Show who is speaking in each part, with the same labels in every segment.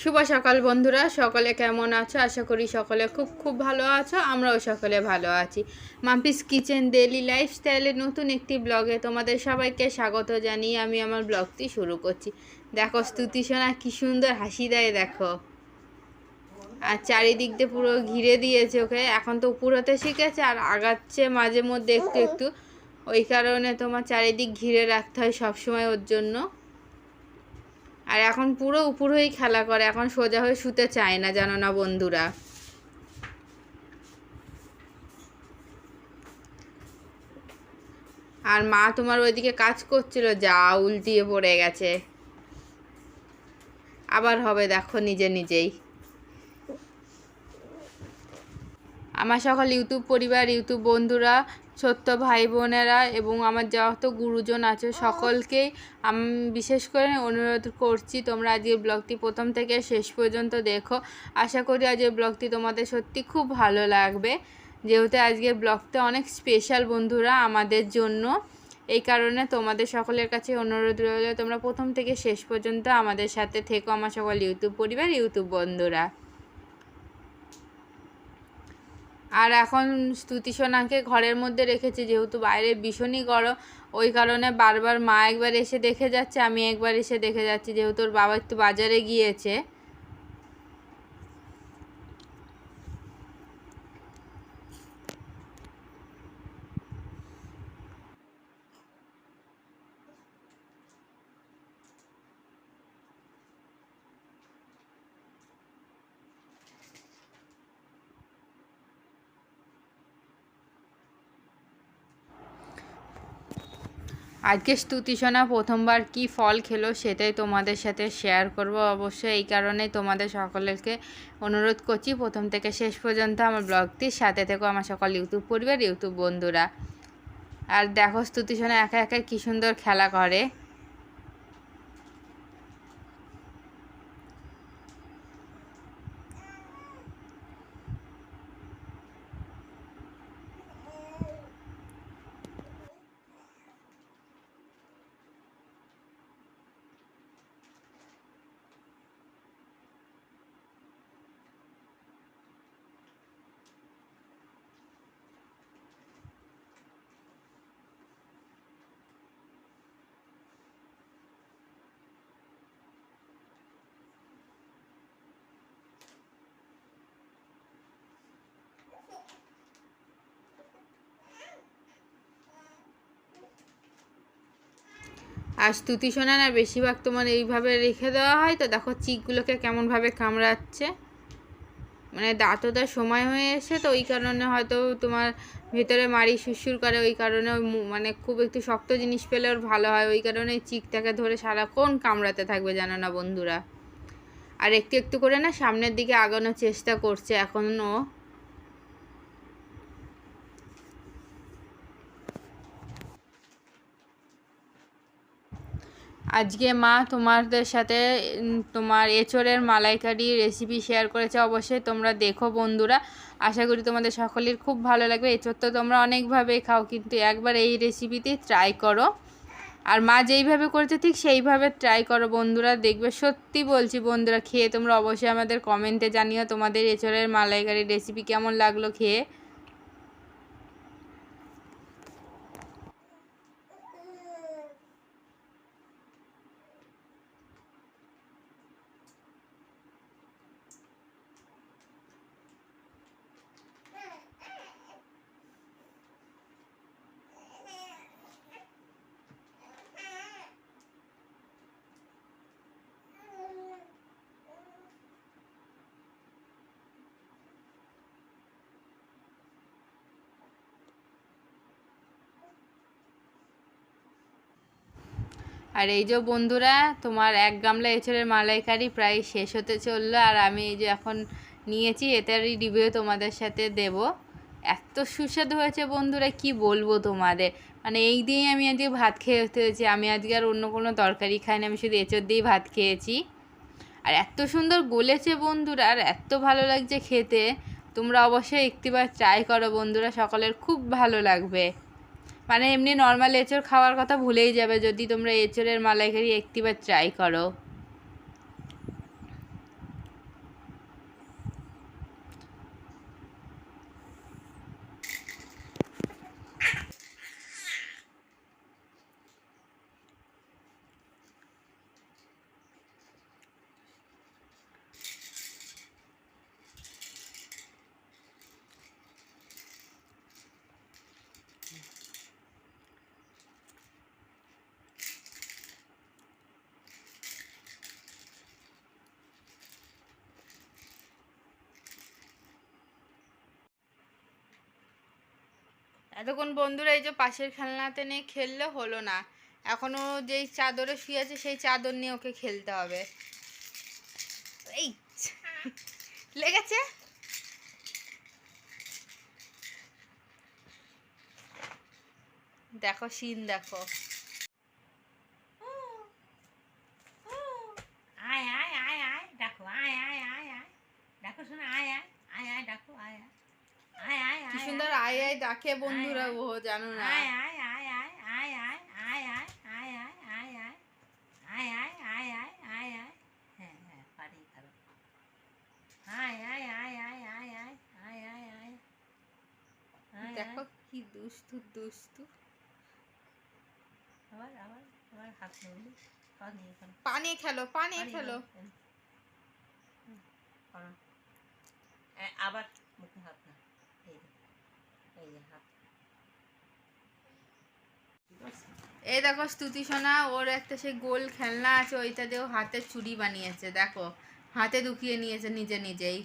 Speaker 1: শুভ সকাল বন্ধুরা, সকলে কেমন আছো? আশা করি সকলে খুব খুব ভালো আছো, আমরাও সকলে ভালো আছি। মাম্পিস কিচেন ডেলি লাইফস্টাইলের নতুন একটি ব্লগে তোমাদের সবাইকে স্বাগত জানিয়ে আমি আমার ব্লগটি শুরু করছি। দেখো স্তুতি সোনা, কি সুন্দর হাসি দেয় দেখো। আর চারিদিক দিয়ে পুরো ঘিরে দিয়েছে ওকে, এখন তো উপর হতে শিখেছে আর আগাচ্ছে মাঝে মধ্যে একটু একটু। ওই কারণে তোমার চারিদিক ঘিরে রাখতে হয় সবসময় ওর জন্য। আর এখন পুরো উপর হয়েই খেলা করে, এখন সোজা হয়ে শুতে চায় না জানো না বন্ধুরা। আর মা তোমার ওইদিকে কাজ করছিল, যা উল্টিয়ে পড়ে গেছে। আবার হবে দেখো নিজে নিজেই। আমার সকল ইউটিউব পরিবার, ইউটিউব বন্ধুরা ছোট্ট ভাই বোনেরা এবং আমার যত গুরুজন আছে সকলকেই আমি বিশেষ করে অনুরোধ করছি, তোমরা আজকের ব্লগটি প্রথম থেকে শেষ পর্যন্ত দেখো। আশা করি আজকের ব্লগটি তোমাদের সত্যি খুব ভালো লাগবে। যেহেতু আজকের ব্লগটা অনেক স্পেশাল বন্ধুরা আমাদের জন্য, এই কারণে তোমাদের সকলের কাছে অনুরোধ রইল তোমরা প্রথম থেকে শেষ পর্যন্ত আমাদের সাথে থেকো, আমার সকল ইউটিউব পরিবার, ইউটিউব বন্ধুরা। আর এখন স্তুতি সোনাকে ঘরের মধ্যে রেখেছি, যেহেতু বাইরে ভীষণই গরম, ওই কারণে বারবার মা একবার এসে দেখে যাচ্ছে, আমি একবার এসে দেখে যাচ্ছি, যেহেতু ওর বাবা একটু বাজারে গিয়েছে। আজকে স্তুতিসোনা প্রথমবার কি ফল খেলো সেটাই তোমাদের সাথে শেয়ার করব। অবশ্যই এই কারণে তোমাদের সকলকে অনুরোধ করছি, প্রথম থেকে শেষ পর্যন্ত আমার ব্লগটির সাথে থেকেও আমার সকল ইউটিউব পরিবার ইউটিউব বন্ধুরা। আর দেখো স্তুতিসোনা একা একা কী সুন্দর খেলা করে। আর স্তুতি শোনা না বেশিরভাগ তোমার এইভাবে রেখে দেওয়া হয়, তো দেখো চিকগুলোকে কেমনভাবে কামড়াচ্ছে। মানে দাঁতও সময় হয়ে এসে তো ওই কারণে হয়তো তোমার ভেতরে মারি সুসুর করে, ওই কারণে মানে খুব একটু শক্ত জিনিস পেলে ওর ভালো হয়, ওই কারণে চিকটাকে ধরে সারাক্ষণ কামড়াতে থাকবে জানো না বন্ধুরা। আর একটু একটু করে না সামনের দিকে আগানোর চেষ্টা করছে এখনও। আজকে মা তোমাদের সাথে তোমার এঁচড়ের মালাইকারি রেসিপি শেয়ার করেছে। অবশ্যই তোমরা দেখো বন্ধুরা। আশা করি তোমাদের সকলের খুব ভালো লাগবে। এঁচড় তো তোমরা অনেকভাবেই খাও, কিন্তু একবার এই রেসিপিতে ট্রাই করো। আর মা যেইভাবে করেছে ঠিক সেইভাবে ট্রাই করো বন্ধুরা। দেখবে সত্যি বলছি বন্ধুরা, খেয়ে তোমরা অবশ্যই আমাদের কমেন্টে জানিও তোমাদের এঁচড়ের মালাইকারি রেসিপি কেমন লাগল খেয়ে। আর এই যে বন্ধুরা, তোমার এক গামলা এঁচড়ের মালাইকারি প্রায় শেষ হতে চলল, আর আমি এই যে এখন নিয়েছি, এটারই রিভিউ তোমাদের সাথে দেব। এত সুস্বাদু হয়েছে বন্ধুরা, কি বলব তোমাদের? মানে এই দিয়েই আমি আজকে ভাত খেয়ে হয়েছি। আমি আজকে আর অন্য কোনো তরকারি খাইনি, আমি শুধু এঁচড় দিয়েই ভাত খেয়েছি। আর এত সুন্দর গলেছে বন্ধুরা, আর এত ভালো লাগছে খেতে। তোমরা অবশ্যই একটিবার ট্রাই করো বন্ধুরা, সকলের খুব ভালো লাগবে। মানে এমনি নর্মাল এঁচড় খাওয়ার কথা ভুলেই যাবে। যদি তোমরা এঁচড়ের মালাইকারি একটিবার ট্রাই করো। এতক্ষণ বন্ধুরা এই যে পাশের খেলনাতে নিয়ে খেললে হলো না। এখনও যেই চাদরে শুয়ে আছে সেই চাদর নিয়ে ওকে খেলতে হবে। এই লেগেছে? দেখো, সিন দেখো। সুন্দর আয় আয় ডাকে বন্ধুরা ও জানো না
Speaker 2: আয় আয় আয় আয় আয় আয় আয় আয় আয় আয় আয় আয় আয় আয় আয় আয় আয় আয় হ্যাঁ হ্যাঁ পারি পারো আয় আয় আয় আয় আয় আয় আয় আয় আয় আয়
Speaker 1: দেখো কি দুষ্টু দুষ্টু
Speaker 2: আবার আবার আবার হাত নড়লি হাত নিয়ে করো
Speaker 1: পানি খেলো পানি খেলো
Speaker 2: করো আবার মুখে হাত না এই যে এই হাত
Speaker 1: দেখো স্তুতি সোনা ওর একটা সেই গোল খেলনা আছে ওইটা দিয়েও হাতের চুড়ি বানিয়েছে দেখো। হাতে ঢুকিয়ে নিয়েছে নিজে নিজেই।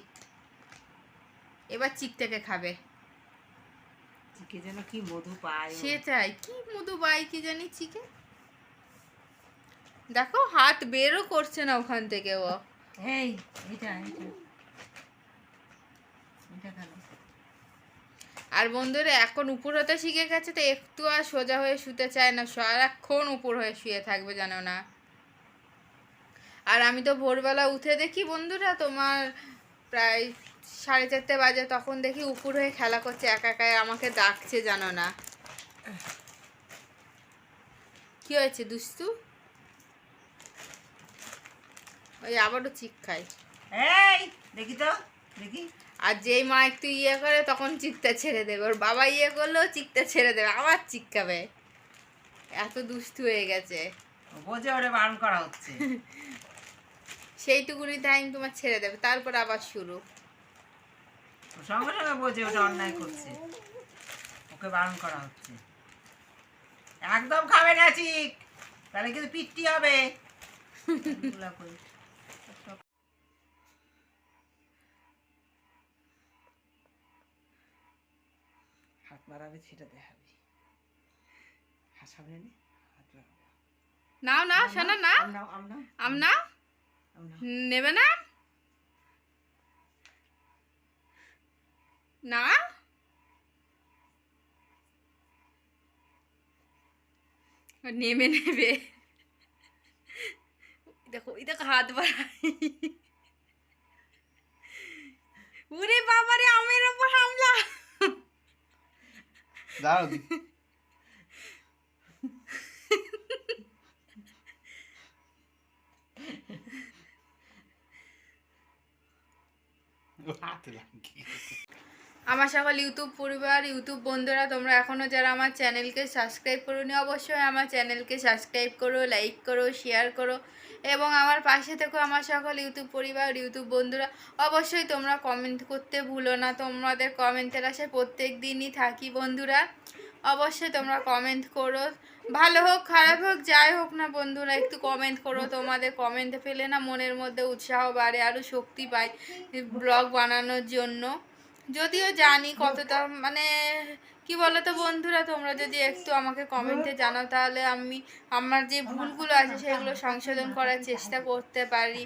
Speaker 1: এবার চিক থেকে খাবে।
Speaker 2: চিকে যেন কি মধু পায়
Speaker 1: সেটাই কি মধু কি জানি চিকে? দেখো হাত বেরও করছে না ওখান থেকে ও।
Speaker 2: এই এটা এটা।
Speaker 1: আর বন্ধুরা, এখন উপর হতে শিখে গেছে, তো একটু আর সোজা হয়ে শুতে চায় না। সারাক্ষণ উপর হয়ে শুয়ে থাকবে, জানো না। আর আমি তো ভোরবেলা উঠে দেখি বন্ধুরা, তোমার প্রায় সাড়ে চারটে বাজে, তখন দেখি উপর হয়ে খেলা করছে, একা একাই আমাকে ডাকছে, জানো না। কি হয়েছে দুস্তু ওই আবারও চিক
Speaker 2: খাই দেখি তো, দেখি।
Speaker 1: আর যেই মা একটু ইয়ে করে তখন চিকটা ছেড়ে দেবে। ওর বাবা ইয়ে করলেও চিকটা ছেড়ে দেবে আবার চিক্কাবে এত দুষ্টু হয়ে গেছে।
Speaker 2: বোঝে ওরে বারণ করা হচ্ছে।
Speaker 1: সেইটুকুনি টাইম তোমার ছেড়ে দেবে তারপর আবার শুরু।
Speaker 2: সঙ্গে সঙ্গে বোঝে ওটা অন্যায় করছে। ওকে বারণ করা হচ্ছে। একদম খাবে না চিক তাহলে কিন্তু পিট্টি হবে এগুলা করি। হাত বাড়াবে সেটা দেখাবি। হাত
Speaker 1: নাও না শোনো
Speaker 2: আম
Speaker 1: নেবে না? না? নেমে নেবে। দেখো ওই দেখো হাত বাড়াই। উরে বাবারে আমের ওপর হামলা।
Speaker 3: দাঁড়াও
Speaker 1: আমার সকল ইউটিউব পরিবার, ইউটিউব বন্ধুরা, তোমরা এখনও যারা আমার চ্যানেলকে সাবস্ক্রাইব করোনি, অবশ্যই আমার চ্যানেলকে সাবস্ক্রাইব করো, লাইক করো শেয়ার করো। এবং আমার পাশে থেকো আমার সকল ইউটিউব পরিবার, ইউটিউব বন্ধুরা। অবশ্যই তোমরা কমেন্ট করতে ভুলো না। তোমাদের কমেন্টের আশায় প্রত্যেক দিনই থাকি বন্ধুরা। অবশ্যই তোমরা কমেন্ট করো। ভালো হোক, খারাপ হোক, যাই হোক না বন্ধুরা, একটু কমেন্ট করো। তোমাদের কমেন্ট ফেলে না মনের মধ্যে উৎসাহ বাড়ে আরও শক্তি পায় ব্লগ বানানোর জন্য। যদিও জানি কতটা মানে কি বলো তো বন্ধুরা, তোমরা যদি একটু আমাকে কমেন্টে জানাও, তাহলে আমি আমার যে ভুলগুলো আছে সেগুলো সংশোধন করার চেষ্টা করতে পারি।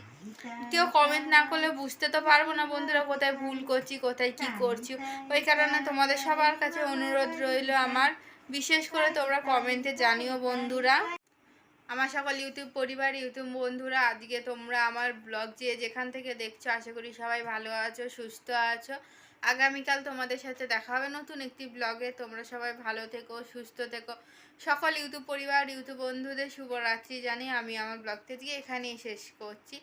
Speaker 1: কেউ কমেন্ট না করলে বুঝতে তো পারব না বন্ধুরা, কোথায় ভুল করছি, কোথায় কি করছি। ওই কারণে তোমাদের সবার কাছে অনুরোধ রইল আমার, বিশেষ করে তোমরা কমেন্টে জানিও বন্ধুরা। আমার সকল ইউটিউব পরিবার, ইউটিউব বন্ধুরা, আজকে তোমরা আমার ব্লগ যে যেখান থেকে দেখছ, আশা করি সবাই ভালো আছো, সুস্থ আছো। আগামীকাল তোমাদের সাথে দেখা হবে নতুন একটি ব্লগে তোমরা সবাই ভালো থেকো, সুস্থ থেকো। সকল ইউটিউব পরিবার ইউটিউব বন্ধুদের শুভরাত্রি জানি আমি আমার ব্লগটি দিয়ে এখানেই শেষ করছি।